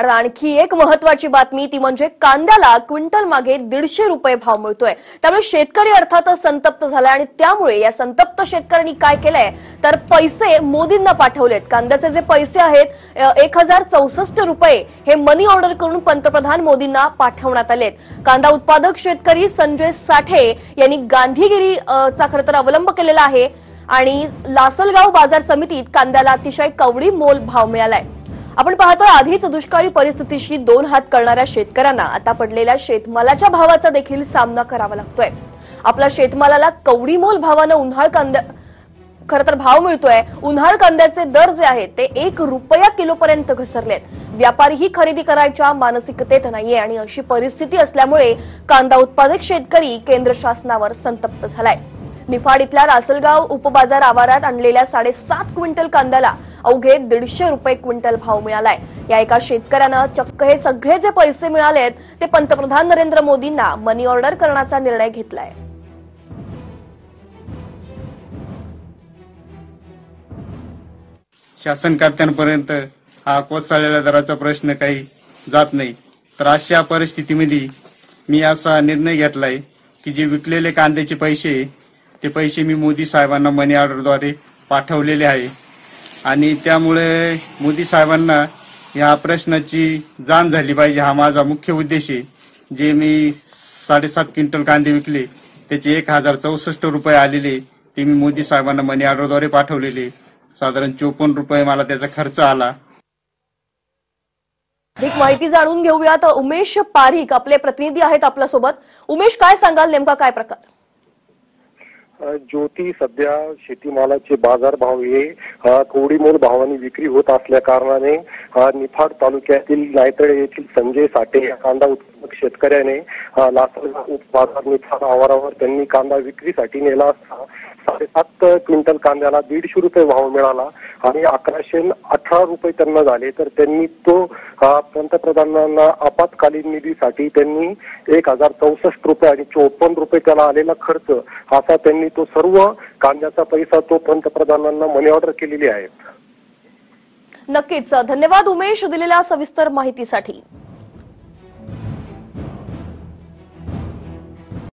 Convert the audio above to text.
आणि आणखी एक महत्वाची बातमी ती म्हणजे कांद्याला क्विंटल मागे दीडशे रुपये भाव मिळतोय. त्यामुळे शेतकरी अर्थातच संतप्त झालाय आणि त्यामुळे या संतप्त शेतकऱ्यांनी काय केलंय? तर पैसे मोदींना पाठवलेत. कांद्याचे जे पैसे आहेत एक हजार चौसष्ट रुपये हे मनी ऑर्डर करून पंतप्रधान मोदींना पाठवण्यात आलेत. कांदा उत्पादक शेतकरी संजय साठे यांनी गांधीगिरी चा खरं तर अवलंब केलेला आहे आणि लासलगाव बाजार समितीत कांद्याला अतिशय कवडी मोल भाव मिळालाय. आपण पाहतोय आधीच दुष्काळी परिस्थितीशी दोन हात करणाऱ्या शेतकऱ्यांना आता पडलेल्या शेतमालाच्या भावाचा देखील सामना करावा लागतोय. आपल्या शेतमालाला कवडी मोल भावानं उन्हाळ कांद्या खरं तर भाव मिळतोय. उन्हाळ कांद्याचे दर जे आहेत ते एक रुपया किलोपर्यंत घसरलेत. व्यापारीही खरेदी करायच्या मानसिकतेत नाहीये आणि अशी परिस्थिती असल्यामुळे कांदा उत्पादक शेतकरी केंद्र शासनावर संतप्त झालाय. निफाड इथल्या रासलगाव उपबाजार आवारात आणलेल्या साडेसात क्विंटल कांद्याला अवघे दीडशे रुपये क्विंटल भाव मिळालाय. या एका शेतकऱ्यानं चक्क हे सगळे जे पैसे मिळालेत ते पंतप्रधान नरेंद्र मोदींना मनी ऑर्डर करण्याचा निर्णय घेतलाय. शासनकर्त्यांपर्यंत हा कोसळलेल्या दराचा प्रश्न काही जात नाही. तर अशा परिस्थितीमध्ये मी असा निर्णय घेतलाय की जे विकलेले कांद्याचे पैसे ते पैसे मी मोदी साहेबांना मनी ऑर्डरद्वारे पाठवलेले आहे. आणि त्यामुळे मोदी साहेबांना या प्रश्नाची जाण झाली पाहिजे. हा माझा मुख्य उद्देश आहे. जे मी साडेसात क्विंटल कांदे विकले त्याचे एक हजार चौसष्ट रुपये आलेले ते मी मोदी साहेबांना मनी ऑर्डरद्वारे पाठवलेले. साधारण चोपन्न रुपये मला त्याचा खर्च आला. अधिक माहिती जाणून घेऊयात. उमेश पारिक आपले प्रतिनिधी आहेत आपल्यासोबत. उमेश काय सांगाल? नेमका काय प्रकार? ज्योती सध्या शेतीमालाचे बाजारभाव हे अ, कवडीमोल भावाने विक्री होत असल्या कारणाने निफाड तालुक्यातील नायतळे येथील संजय साठे या कांदा उत्पादक शेतकऱ्याने अ, बाजार आवारावर त्यांनी कांदा विक्रीसाठी नेला असता साडेसात क्विंटल कांद्याला दीडशे रुपये भाव मिळाला आणि अकराशे अठरा रुपये त्यांना झाले. तर त्यांनी तो पंतप्रधानांना आपत्कालीन निधीसाठी त्यांनी एक हजार चौसष्ट रुपये आणि चोपन्न रुपये त्याला आलेला खर्च असा त्यांनी तो सर्व कांद्याचा पैसा तो पंतप्रधानांना मनी ऑर्डर केलेली आहे. नक्कीच. धन्यवाद उमेश दिलेल्या सविस्तर माहितीसाठी.